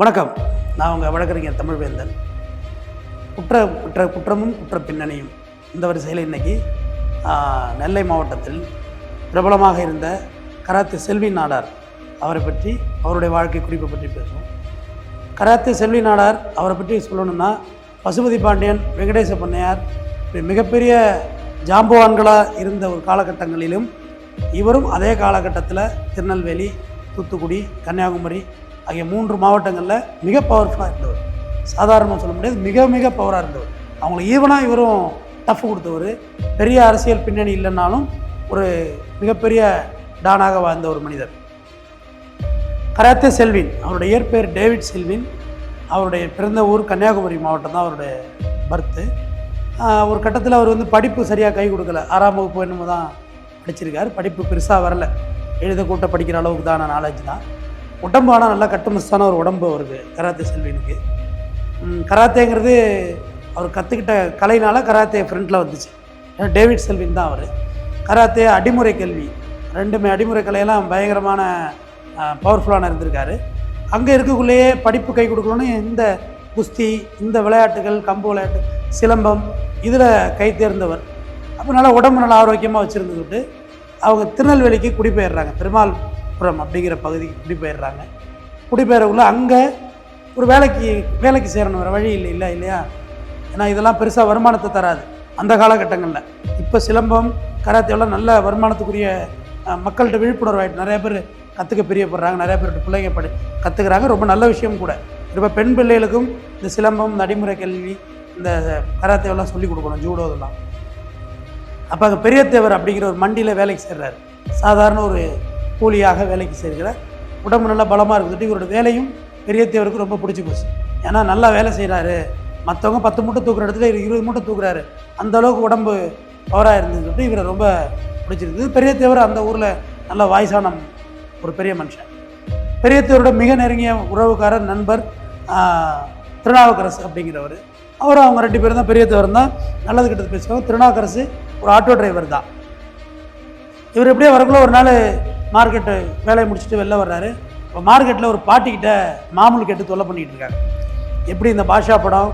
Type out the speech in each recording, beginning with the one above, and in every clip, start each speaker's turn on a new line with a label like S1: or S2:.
S1: வணக்கம். நான் உங்கள் வழக்கறிஞர் தமிழ்வேந்தன். குற்ற குற்ற குற்றமும் குற்ற பின்னணியும் இந்த வரிசையில் இன்னைக்கு நெல்லை மாவட்டத்தில் பிரபலமாக இருந்த கராத்தே செல்வி நாடார் அவரை பற்றி அவருடைய வாழ்க்கை குறிப்பை பற்றி பேசுவோம். கராத்தே செல்வி நாடார் அவரை பற்றி சொல்லணும்னா பசுபதி பாண்டியன் வெங்கடேச பண்ணையார் மிகப்பெரிய ஜாம்பவான்களாக இருந்த ஒரு காலகட்டங்களிலும் இவரும் அதே காலகட்டத்தில் திருநெல்வேலி தூத்துக்குடி கன்னியாகுமரி ஆகிய மூன்று மாவட்டங்களில் மிக பவர்ஃபுல்லாக இருந்தவர். சாதாரணமாக சொல்ல முடியாது மிக மிக பவராக இருந்தவர். அவங்கள ஈவனாக இவரும் டஃப் கொடுத்தவர். பெரிய அரசியல் பின்னணி இல்லைன்னாலும் ஒரு மிகப்பெரிய டானாக வாழ்ந்த ஒரு மனிதர். கராத்தே செல்வின் அவருடைய இயற்பெயர் டேவிட் செல்வின் அவருடைய பிறந்த ஊர் கன்னியாகுமரி மாவட்டம் தான் அவருடைய பர்த்து ஒரு கட்டத்தில் அவர் வந்து படிப்பு சரியாக கை கொடுக்கல. ஆறாம் வகுப்பு என்னமோ தான் படிச்சிருக்காரு. படிப்பு பெருசாக வரல. எழுத கூட்ட படிக்கிற அளவுக்கு தான் நாலேஜ் தான். உடம்பு ஆனால் நல்லா கட்டுமஸ்தான ஒரு உடம்பு அவருக்கு கராத்தே செல்வினுக்கு. கராத்தேங்கிறது அவர் கற்றுக்கிட்ட கலைனால கராத்தே ஃப்ரண்ட்டில் வந்துச்சு. டேவிட் செல்வின் தான் அவர். கராத்தே அடிமுறை கல்வி. ரெண்டுமே அடிமுறை கலையெல்லாம் பயங்கரமான பவர்ஃபுல்லான இருந்திருக்காரு. அங்கே இருக்கக்குள்ளேயே படிப்பு கை கொடுக்கணும்னு இந்த குஸ்தி இந்த விளையாட்டுகள் கம்பு விளையாட்டு சிலம்பம் இதில் கை தேர்ந்தவர். அப்போ நல்லா உடம்பு நல்லா ஆரோக்கியமாக வச்சுருந்துக்கிட்டு அவங்க திருநெல்வேலிக்கு குடிபெயர்றாங்க. புறம் அப்படிங்கிற பகுதிக்கு குடிபெயர்றாங்க குடிபெயரக்குள்ள அங்கே ஒரு வேலைக்கு வேலைக்கு சேரணும் வேறு வழி இல்லை இல்லை இல்லையா? ஏன்னா இதெல்லாம் பெருசாக வருமானத்தை தராது. அந்த காலகட்டங்களில். இப்போ சிலம்பம் கராத்தேவெல்லாம் நல்ல வருமானத்துக்குரிய மக்கள்கிட்ட விழிப்புணர்வு ஆகிட்டு நிறைய பேர் கற்றுக்க பிரியப்படுறாங்க நிறைய பேர் பிள்ளைங்க படி கற்றுக்குறாங்க ரொம்ப நல்ல விஷயம் கூட. இப்போ பெண் பிள்ளைகளுக்கும் இந்த சிலம்பம் நடைமுறை கல்வி இந்த கராத்தேவெல்லாம் சொல்லிக் கொடுக்கணும் ஜூடோ இதெல்லாம். அப்போ அங்கே பெரியத்தேவர் அப்படிங்கிற ஒரு மண்டியில் வேலைக்கு சேர்றாரு. சாதாரண ஒரு கூலியாக வேலைக்கு செய்கிறார் உடம்பு நல்லா பலமாக இருந்துட்டு இவரோட வேலையும் பெரியத்தேவருக்கு ரொம்ப பிடிச்சி போச்சு. ஏன்னா நல்லா வேலை செய்கிறாரு மற்றவங்க பத்து மூட்டை தூக்குற இடத்துல இவர் இருபது மூட்டை தூக்குறாரு. அந்த அளவுக்கு உடம்பு பவராக இருந்துட்டு இவரை ரொம்ப பிடிச்சிருந்தது பெரியத்தேவர் அந்த ஊரில் நல்ல வாய்ஸான ஒரு பெரிய மனுஷன். பெரியத்தேவரோட மிக நெருங்கிய உறவுக்காரர் நண்பர் திருநாவுக்கரசு அப்படிங்கிறவர். அவர் அவங்க ரெண்டு பேரும் தான் பெரியத்தேவர் தான் நல்லது கெட்டது பேசுவாங்க. திருநாவுக்கரசு ஒரு ஆட்டோ டிரைவர் தான். இவர் எப்படியே வரக்குள்ள ஒரு நாள் மார்க்கெட்டு வேலையை முடிச்சுட்டு வெளில வர்றாரு. இப்போ மார்க்கெட்டில் ஒரு பாட்டிக்கிட்ட மாமூல் கேட்டு தொல்லை பண்ணிகிட்டு இருக்காங்க எப்படி இந்த பாஷா படம்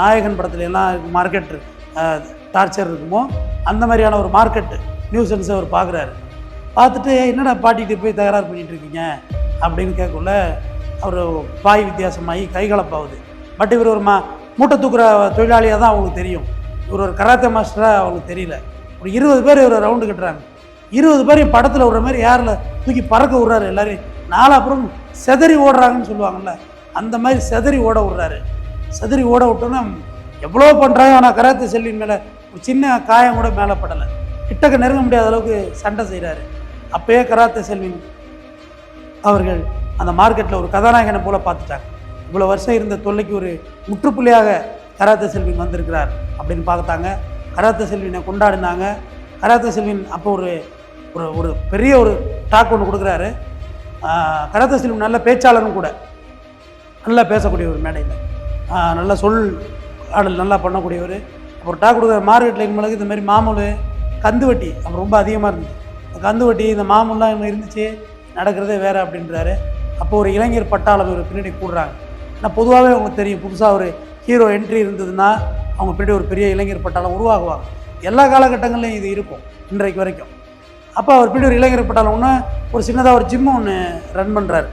S1: நாயகன் படத்துல எல்லாம் மார்க்கெட் டார்ச்சர் இருக்குமோ அந்த மாதிரியான ஒரு மார்க்கெட் நியூசன்ஸை அவர் பார்க்குறாரு பார்த்துட்டு என்னடா பாட்டிகிட்ட போய் தகராறு பண்ணிகிட்டு இருக்கீங்க? அப்படின்னு கேட்கக்குள்ள அவர் பாய் வித்தியாசமாகி கைகலப்பாகுது பட் இவர் ஒரு மா மூட்டை தூக்குற தொழிலாளியாக தான் அவங்களுக்கு தெரியும். இவர் ஒரு கராத்தே மாஸ்டராக அவங்களுக்கு தெரியல. ஒரு இருபது பேர் இவர் ரவுண்டு கட்டுறாங்க. இருபது பேரையும் படத்தில் விடுற மாதிரி யாரில் தூக்கி பறக்க விடுறாரு எல்லாரையும். நாலாப்புறம் செதறி ஓடுறாங்கன்னு சொல்லுவாங்கல்ல அந்த மாதிரி செதறி ஓட விடுறாரு. செதறி ஓட விட்டோன்னா எவ்வளோ பண்ணுறாங்க ஆனால் கராத்தே செல்வின் மேலே ஒரு சின்ன காயம் கூட மேலே படலை. கிட்டக்க நெருங்க முடியாத அளவுக்கு சண்டை செய்கிறாரு அப்பயே கராத்தே செல்வின் அவர்கள் அந்த மார்க்கெட்டில் ஒரு கதாநாயகனை போல் பார்த்துட்டாங்க. இவ்வளோ வருஷம் இருந்த தொல்லைக்கு ஒரு முற்றுப்புள்ளியாக கராத்தே செல்வின் வந்திருக்கிறார் அப்படின்னு பார்த்தாங்க. கராத்தே செல்வினை கொண்டாடினாங்க. கராத்தே செல்வின் அப்போ ஒரு ஒரு ஒரு பெரிய ஒரு டாக் ஒன்று கொடுக்குறாரு. கடத்த கராத்தே நல்ல பேச்சாளரும் கூட. நல்லா பேசக்கூடிய ஒரு மேடையில். நல்ல சொல் ஆடல் நல்லா பண்ணக்கூடியவர். அப்புறம் டாக் கொடுக்குற மார்க்கெட்டில் இருக்கும்போது இந்த மாதிரி மாமூல் கந்துவட்டி அப்போ ரொம்ப அதிகமாக இருந்துச்சு இந்த இந்த மாமூல்லாம் இன்னும் இருந்துச்சு நடக்கிறதே வேறு அப்படின்றாரு. அப்போ ஒரு இளைஞர் பட்டாளம் இவர் பின்னாடி கூடுறாங்க. ஆனால் பொதுவாகவே அவங்களுக்கு தெரியும் புதுசாக ஒரு ஹீரோ என்ட்ரி இருந்ததுன்னா அவங்க பின்னாடி ஒரு பெரிய இளைஞர் பட்டாளம் உருவாகுவாங்க. எல்லா காலகட்டங்கள்லையும் இது இருக்கும் இன்றைக்கு வரைக்கும். அப்போ அவர் பின்னாடி ஒரு இளைஞர் பட்டாலும் ஒன்று ஒரு சின்னதாக ஒரு ஜிம்மு ஒன்று ரன் பண்ணுறாரு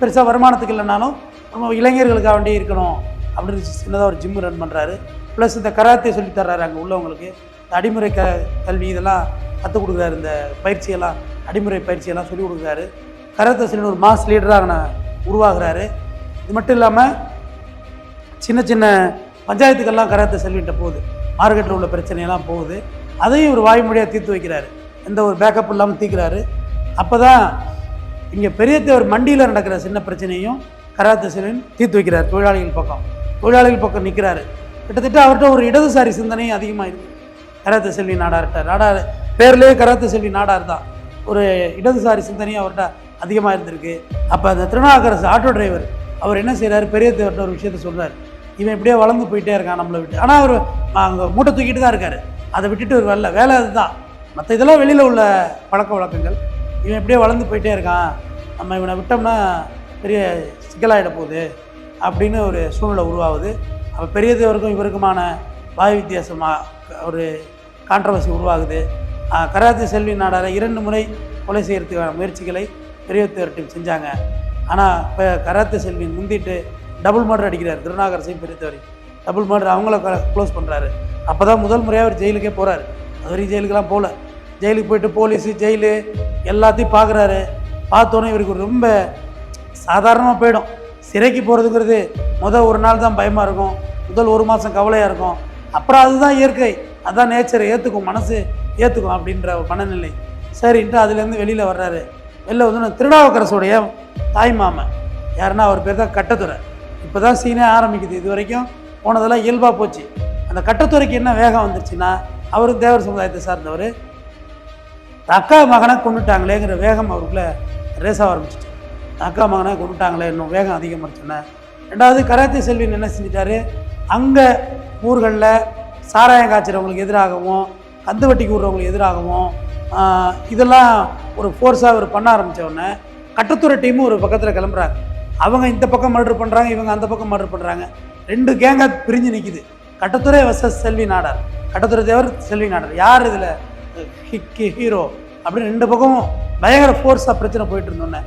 S1: பெருசாக வருமானத்துக்கு இல்லைனாலும் நம்ம இளைஞர்களுக்காக வேண்டி இருக்கணும் அப்படின்னு சின்னதாக ஒரு ஜிம்மு ரன் பண்ணுறாரு ப்ளஸ் இந்த கராத்தே சொல்லித் தர்றாரு அங்கே உள்ளவங்களுக்கு. இந்த அடிமுறை க கல்வி இதெல்லாம் கற்றுக் கொடுக்குறாரு. இந்த பயிற்சியெல்லாம் அடிமுறை பயிற்சியெல்லாம் சொல்லிக் கொடுக்குறாரு. கராத்தே சொல்லி ஒரு மாஸ் லீடராக நான் உருவாகிறாரு. இது மட்டும் இல்லாமல் சின்ன சின்ன பஞ்சாயத்துக்கெல்லாம் கராத்தே செல்விட்ட போகுது. மார்க்கெட்டில் உள்ள பிரச்சனையெல்லாம் போகுது. அதையும் ஒரு வாய்மொழியாக தீர்த்து வைக்கிறாரு. எந்த ஒரு பேக்கப் இல்லாமல் தீக்கிறாரு. அப்போ தான் இங்கே பெரிய தேவர் மண்டியில் நடக்கிற சின்ன பிரச்சனையும் கராத்தே தீர்த்து வைக்கிறார் தொழிலாளிகள் பக்கம். தொழிலாளிகள் பக்கம் நிற்கிறாரு கிட்டத்தட்ட அவர்கிட்ட ஒரு இடதுசாரி சிந்தனையும் அதிகமாக இருக்குது கராத்த செல்வி நாடார்கிட்ட நாடார் பேர்லேயே கராத்த செல்வி நாடார் தான். ஒரு இடதுசாரி சிந்தனையும் அவர்கிட்ட அதிகமாக இருந்திருக்கு அப்போ அந்த திருநாகரசு ஆட்டோ டிரைவர் அவர் என்ன செய்கிறாரு பெரிய தேவர்கிட்ட ஒரு விஷயத்த சொல்கிறார் இவன் இப்படியே வளர்ந்து போயிட்டே இருக்கான் நம்மளை விட்டு. ஆனால் அவர் அங்கே மூட்டை தூக்கிட்டு தான் இருக்காரு. அதை விட்டுட்டு ஒரு வரல. வேலை அதுதான். மற்ற இதெல்லாம் வெளியில் உள்ள பழக்க வழக்கங்கள். இவன் இப்படியே வளர்ந்து போயிட்டே இருக்கான். நம்ம இவனை விட்டோம்னா பெரிய சிக்கலாயிட போகுது அப்படின்னு ஒரு சூழ்நிலை உருவாகுது. அப்போ பெரியதேவருக்கும் இவருக்குமான வாய் வித்தியாசமாக ஒரு கான்ட்ரவர்சி உருவாகுது. கராத்தி செல்வி நாடாரை இரண்டு முறை கொலை செய்கிறதுக்கான முயற்சிகளை பெரியதேவர் டீம் செஞ்சாங்க. ஆனால் இப்போ கராத்தி செல்வி முந்திட்டு டபுள் மர்டர் அடிக்கிறார். திருநாகர் சிங் பெரியதேவரி டபுள் மர்டர் அவங்கள க்ளோஸ் பண்ணுறாரு அப்போ தான் முதல் முறையாக அவர் ஜெயிலுக்கே போகிறார் அது வரைக்கும் ஜெயிலுக்கெல்லாம் போகல ஜெயிலுக்கு போயிட்டு போலீஸு ஜெயிலு எல்லாத்தையும் பார்க்குறாரு. பார்த்தோன்னே இவருக்கு ரொம்ப சாதாரணமாக போயிடும். சிறைக்கு போகிறதுங்கிறது முதல் ஒரு நாள் தான் பயமாக இருக்கும். முதல் ஒரு மாதம் கவலையாக இருக்கும். அப்புறம் அதுதான் இயற்கை. அதுதான் நேச்சரை ஏற்றுக்கும் மனசு ஏற்றுக்கும் அப்படின்ற ஒரு மனநிலை. சரின்ட்டு அதுலேருந்து வெளியில் வர்றாரு. வெளில வந்து திருநாவுக்கரசுடைய தாய் மாமன் யாருன்னா அவர் பேர் தான் கட்டத்துறை. இப்போ தான் சீனே ஆரம்பிக்குது. இது வரைக்கும் போனதெல்லாம் இயல்பாக போச்சு. அந்த கட்டத்துறைக்கு என்ன வேகம் வந்துருச்சுன்னா அவரும் தேவர் சமுதாயத்தை சார்ந்தவர் அக்கா மகனை கொண்டுட்டாங்களேங்கிற வேகம் ரேஸ் ஆக ஆரம்பிச்சிச்சு. அக்கா மகனை கொண்டுட்டாங்களே இன்னும் வேகம் அதிகமாகிடுச்சுன்னு ரெண்டாவது கராத்தே செல்வின் என்ன செஞ்சிட்டாரு? அங்கே ஊர்களில் சாராயம் காய்ச்சிறவங்களுக்கு எதிராகவும் கந்து வட்டிக்கு விடுறவங்களுக்கு எதிராகவும் இதெல்லாம் ஒரு ஃபோர்ஸாக அவர் பண்ண ஆரம்பித்தவுடனே கட்டுத்துறை கட்டத்துறை டீமும் ஒரு பக்கத்தில் கிளம்புறாங்க. அவங்க இந்த பக்கம் மர்டர் பண்ணுறாங்க இவங்க அந்த பக்கம் மர்டர் பண்ணுறாங்க ரெண்டு கேங்காக பிரிஞ்சு நிற்கிது கட்டத்துறை வச செல்வி நாடார். கட்டத்துறை தேவர் செல்வி நாடார். யார் இதில் ஹீரோ அப்படின்னு ரெண்டு பக்கமும் பயங்கர ஃபோர்ஸாக பிரச்சனை போயிட்டு இருந்தோன்னே.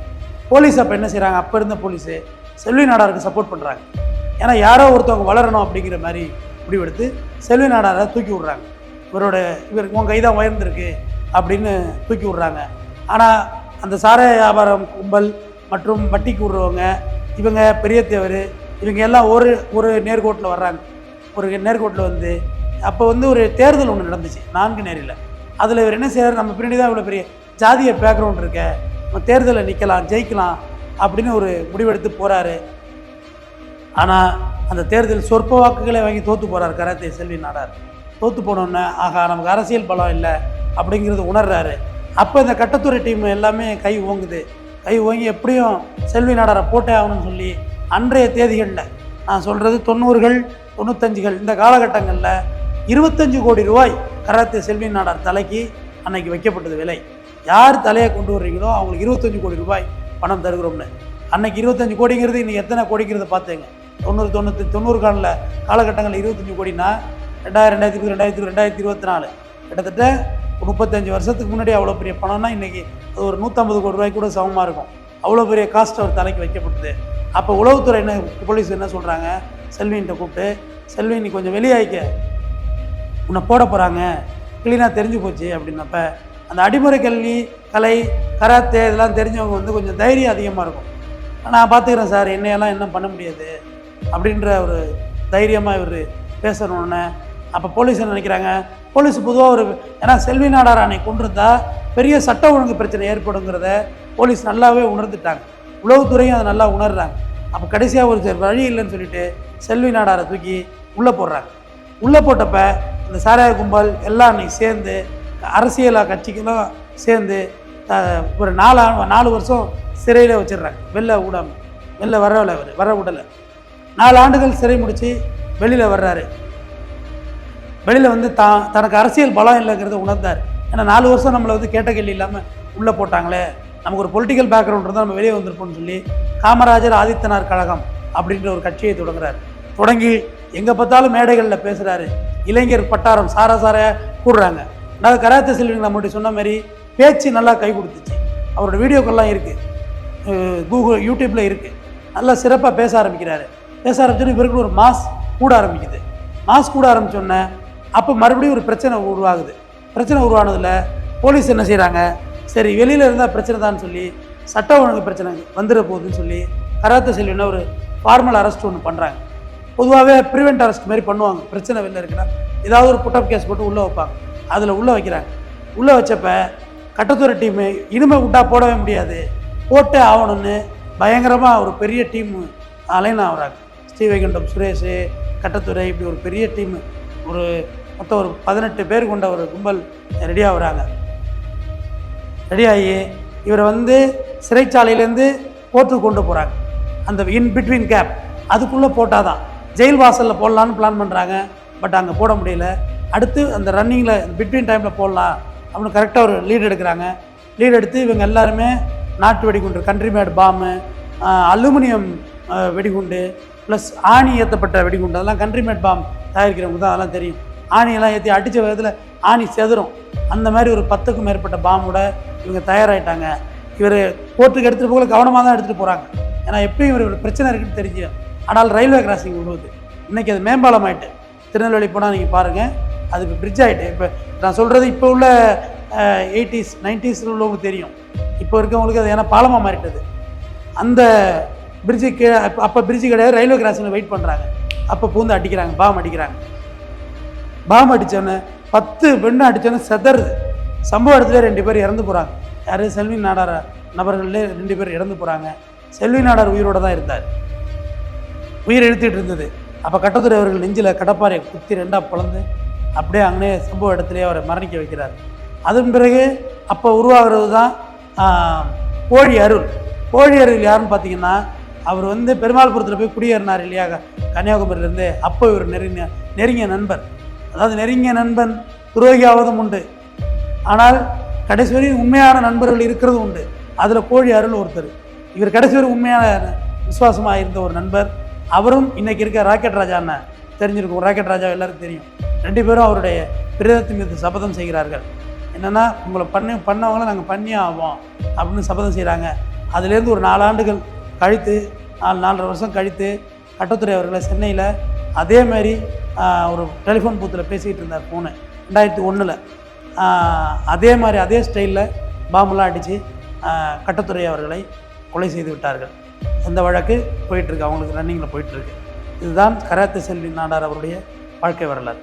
S1: போலீஸ் அப்போ என்ன செய்கிறாங்க அப்போ இருந்த போலீஸு செல்வி நாடாருக்கு சப்போர்ட் பண்ணுறாங்க ஏன்னா யாரோ ஒருத்தவங்க வளரணும் அப்படிங்கிற மாதிரி முடிவெடுத்து செல்வி நாடாரை தூக்கி விட்றாங்க. இவரோட இவர் உன் கைதான் உயர்ந்திருக்கு அப்படின்னு தூக்கி விட்றாங்க. ஆனால் அந்த சாராய வியாபாரம் கும்பல் மற்றும் வட்டிக்கு விடுறவங்க இவங்க பெரிய தேவர் இவங்க எல்லாம் ஒரு ஒரு நேர்கோட்டில் வர்றாங்க. ஒரு நேர்கோட்டில் வந்து அப்போ வந்து ஒரு தேர்தல் ஒன்று நடந்துச்சு. நான்கு நேரில். அதில் இவர் என்ன செய்கிறார் நம்ம பின்னாடி தான் இவ்வளோ பெரிய ஜாதிய பேக்ரவுண்ட் இருக்க. நம்ம தேர்தலில் நிற்கலாம் ஜெயிக்கலாம் அப்படின்னு ஒரு முடிவெடுத்து போகிறாரு ஆனால் அந்த தேர்தல் சொற்ப வாக்குகளை வாங்கி தோற்று போகிறார் கராத்தே செல்வி நாடார். தோற்று போனோன்னே ஆகா நமக்கு அரசியல் பலம் இல்லை அப்படிங்கிறது உணர்றாரு. அப்போ இந்த கட்டத்துறை டீம் எல்லாமே கை ஓங்குது. கை ஓங்கி எப்படியும் செல்வி நாடாரை போட்டே ஆகணும்னு சொல்லி அன்றைய தேதிகளில் நான் சொல்கிறது தொண்ணூறுகள் தொண்ணூத்தஞ்சுகள் இந்த காலகட்டங்களில் இருபத்தஞ்சு கோடி ரூபாய் கராத்தே செல்வி நாடார் தலைக்கு அன்னைக்கு வைக்கப்பட்டது விலை. யார் தலையை கொண்டு வர்றீங்களோ அவங்களுக்கு இருபத்தஞ்சு கோடி ரூபாய் பணம் தருகிறோம்னு. அன்னைக்கு இருபத்தஞ்சு கோடிங்கிறது இன்னைக்கு எத்தனை கோடிங்கிறத பார்த்துங்க. தொண்ணூறு தொண்ணூற்றி தொண்ணூறு காலில் காலகட்டங்களில் இருபத்தஞ்சு கோடினா ரெண்டாயிரம் ரெண்டாயிரத்தி ரெண்டாயிரத்தி ரெண்டாயிரத்தி இருபத்தி நாலு. கிட்டத்தட்ட ஒரு முப்பத்தஞ்சு வருஷத்துக்கு முன்னாடி அவ்வளோ பெரிய பணம்னா இன்றைக்கி அது ஒரு நூற்றம்பது கோடி ரூபாய்க்கு கூட சமமாக இருக்கும். அவ்வளோ பெரிய காஸ்ட் அவர் தலைக்கு வைக்கப்பட்டது. அப்போ உளவுத்துறை என்ன போலீஸ் என்ன சொல்கிறாங்க செல்வின்கிட்ட கூப்பிட்டு செல்வி நீ கொஞ்சம் வெளியாகிக்க உன்னை போட போகிறாங்க க்ளீனாக தெரிஞ்சு போச்சு அப்படின்னப்ப அந்த அடிமுறை கல்வி கலை கராத்தே இதெல்லாம் தெரிஞ்சவங்க வந்து கொஞ்சம் தைரியம் அதிகமாக இருக்கும். நான் பார்த்துக்கிறேன் சார் என்னையெல்லாம் என்ன பண்ண முடியாது அப்படின்ற ஒரு தைரியமாக இவர் பேசணுன்னு அப்போ போலீஸ் என்ன நினைக்கிறாங்க? போலீஸ் பொதுவாக ஒரு ஏன்னா செல்வி நாடார் அன்னை கொண்டிருந்தா பெரிய சட்ட ஒழுங்கு பிரச்சனை ஏற்படுங்கிறத போலீஸ் நல்லாவே உணர்ந்துட்டாங்க. உளவுத்துறையும் அதை நல்லா உணர்றாங்க. அப்போ கடைசியாக ஒரு சரி வழி இல்லைன்னு சொல்லிட்டு செல்வி நாடாரை தூக்கி உள்ளே போடுறாங்க. உள்ளே போட்டப்ப இந்த சாராய கும்பல் எல்லாம் அன்றைக்கி சேர்ந்து அரசியல் கட்சிகளும் சேர்ந்து ஒரு நாலு நாலு வருஷம் சிறையில் வச்சிடுறாங்க. வெளில விடாமல் வெளில வரவில்லை அவர். வர விடலை. நாலு ஆண்டுகள் சிறை முடித்து வெளியில் வர்றாரு. வெளியில் வந்து தான் தனக்கு அரசியல் பலம் இல்லைங்கிறத உணர்ந்தார். ஏன்னா நாலு வருஷம் நம்மளை வந்து கேட்ட கேள்வி இல்லாமல் உள்ளே போட்டாங்களே. நமக்கு ஒரு பொலிட்டிக்கல் பேக்ரவுண்ட் இருந்தால் நம்ம வெளியே வந்திருப்போம்னு சொல்லி காமராஜர் ஆதித்தனார் கழகம் அப்படின்ற ஒரு கட்சியை தொடங்குறாரு. தொடங்கி எங்கே பார்த்தாலும் மேடைகளில் பேசுகிறாரு இளைஞர் பட்டாரம் சார சார கூடுறாங்க. நான் கராத்தே செல்விங்க நம்மகிட்ட சொன்ன மாதிரி பேச்சு நல்லா கை கொடுத்துச்சு. அவரோட வீடியோக்கள்லாம் இருக்குது கூகுள் யூடியூப்பில் இருக்குது நல்லா சிறப்பாக பேச ஆரம்பிக்கிறாரு. பேச ஆரம்பிச்சோன்னு இவருக்கு ஒரு மாஸ் கூட ஆரம்பிக்குது. மாஸ் கூட ஆரம்பித்தோன்னே அப்போ மறுபடியும் ஒரு பிரச்சனை உருவாகுது. பிரச்சனை உருவானதில் போலீஸ் என்ன செய்கிறாங்க சரி வெளியில் இருந்தால் பிரச்சனை தான் சொல்லி சட்ட ஒழுங்கு பிரச்சனை வந்துட போகுதுன்னு சொல்லி கராத்தே செல்வினா ஒரு ஃபார்மல் அரெஸ்ட் ஒன்று பண்ணுறாங்க பொதுவாகவே ப்ரிவெண்ட் அரெஸ்ட் மாதிரி பண்ணுவாங்க. பிரச்சனை வெளில இருக்குன்னா ஏதாவது ஒரு புட்டப் கேஸ் போட்டு உள்ளே வைப்பாங்க. அதில் உள்ளே வைக்கிறாங்க. உள்ளே வச்சப்ப கட்டத்துறை டீமு இனிமே விட்டா போடவே முடியாது. போட்டே ஆகணும்னு பயங்கரமாக ஒரு பெரிய டீம் அலைன் ஆகிறாங்க. ஸ்ரீவைகுண்டம் சுரேஷ் கட்டத்துறை இப்படி ஒரு பெரிய டீம் ஒரு மொத்தம் ஒரு பதினெட்டு பேர் கொண்ட ஒரு கும்பல் ரெடி ஆகுறாங்க ரெடியாகி இவரை வந்து சிறைச்சாலையிலேருந்து கோர்ட்டுக்கு கொண்டு போகிறாங்க அந்த இன் பிட்வீன் கேப் அதுக்குள்ளே போட்டால் தான் ஜெயில் வாசலில் போடலான்னு பிளான் பண்ணுறாங்க பட் அங்கே போட முடியல. அடுத்து அந்த ரன்னிங்கில் பிட்வீன் டைமில் போடலாம் அப்படின்னு கரெக்டாக ஒரு லீட் எடுக்கிறாங்க. லீட் எடுத்து இவங்க எல்லாருமே நாட்டு வெடிகுண்டு கண்ட்ரி மேட் பாம்பு அலுமினியம் வெடிகுண்டு ப்ளஸ் ஆணி ஏற்றப்பட்ட வெடிகுண்டு. அதெல்லாம் கண்ட்ரிமேட் பாம் தயாரிக்கிறவங்க தான் அதெல்லாம் தெரியும். ஆணியெல்லாம் ஏற்றி அடித்த விதத்தில் ஆணி செதறும். அந்த மாதிரி ஒரு பத்துக்கும் மேற்பட்ட பாம்போட இவங்க தயாராகிட்டாங்க இவர் கோர்ட்டுக்கு எடுத்துகிட்டு போகல கவனமாக தான் எடுத்துகிட்டு போகிறாங்க ஏன்னா எப்பயும் இவர் பிரச்சனை இருக்குன்னு தெரிஞ்சு ஆனால் ரயில்வே கிராசிங் விழுவுது. இன்றைக்கி அது மேம்பாலம் ஆயிட்டு. திருநெல்வேலி போனால் நீங்கள் பாருங்கள் அது இப்போ பிரிட்ஜ் ஆகிட்டு இப்போ நான் சொல்கிறது இப்போ உள்ள எயிட்டிஸ் நைன்டிஸில் உள்ளவங்களுக்கு தெரியும். இப்போ இருக்கவங்களுக்கு அது ஏன்னா பாலமாக மாறிட்டது. அந்த பிரிட்ஜுக்கு அப்போ அப்போ பிரிட்ஜு கிடையாது ரயில்வே கிராசிங்கில் வெயிட் பண்ணுறாங்க அப்போ பூந்து அடிக்கிறாங்க பாம் அடிக்கிறாங்க. பாம் அடித்தோன்னே பத்து பெண்ணு அடித்தோன்னே செதறுது. சம்பவ இடத்துல ரெண்டு பேர் இறந்து போகிறாங்க யார்? செல்வி நாடார நபர்கள்லேயே ரெண்டு பேர் இறந்து போகிறாங்க செல்வி நாடார் உயிரோடு தான் இருந்தார். உயிர் இழுத்துட்டு இருந்தது அப்போ கட்டத்துறை அவர்கள் நெஞ்சில் கடப்பாறை குத்தி ரெண்டாக பிளந்து அப்படியே அங்கே சம்பவ இடத்துலேயே அவரை மரணிக்க வைக்கிறார். அதன் பிறகு அப்போ உருவாகிறது தான் கோழி அருள். கோழி அருள் யாருன்னு பார்த்தீங்கன்னா அவர் வந்து பெருமாள்புரத்தில் போய் குடியேறினார் இல்லையா? கன்னியாகுமரியிலேருந்து. அப்போ இவர் நெருங்கிய நெருங்கிய நண்பர். அதாவது நெருங்கிய நண்பன் துரோகியாவதும் உண்டு. ஆனால் கடைசி வரையும் உண்மையான நண்பர்கள் இருக்கிறது உண்டு. அதில் கோழி அருள் ஒருத்தர். இவர் கடைசி வரை உண்மையான விசுவாசமாக இருந்த ஒரு நண்பர். அவரும் இன்றைக்கி இருக்க ராக்கெட் ராஜா அண்ணன் தெரிஞ்சிருக்கும். ராக்கெட் ராஜா எல்லாருக்கும் தெரியும். ரெண்டு பேரும் அவருடைய பிரதத்தின் மீது சபதம் செய்கிறார்கள். என்னென்னா உங்களை பண்ணி பண்ணவங்கள நாங்கள் பண்ணியே ஆவோம் அப்படின்னு சபதம் செய்கிறாங்க அதுலேருந்து ஒரு நாலு ஆண்டுகள் கழித்து நாலு நாலரை வருஷம் கழித்து கட்டத்துறை அவர்களை சென்னையில் அதே மாதிரி ஒரு டெலிஃபோன் பூத்தில் பேசிக்கிட்டு இருந்தார் ஃபோனு. ரெண்டாயிரத்தி ஒன்றில் அதே மாதிரி அதே ஸ்டைலில் பாம்புலாம் அடித்து கட்டத்துறை அவர்களை கொலை செய்து விட்டார்கள். அந்த வழக்கு போயிட்டுருக்கு அவங்களுக்கு ரன்னிங்கில் போயிட்டுருக்கு. இதுதான் கராத்தே செல்வி நாடார் அவருடைய வாழ்க்கை வரலாறு.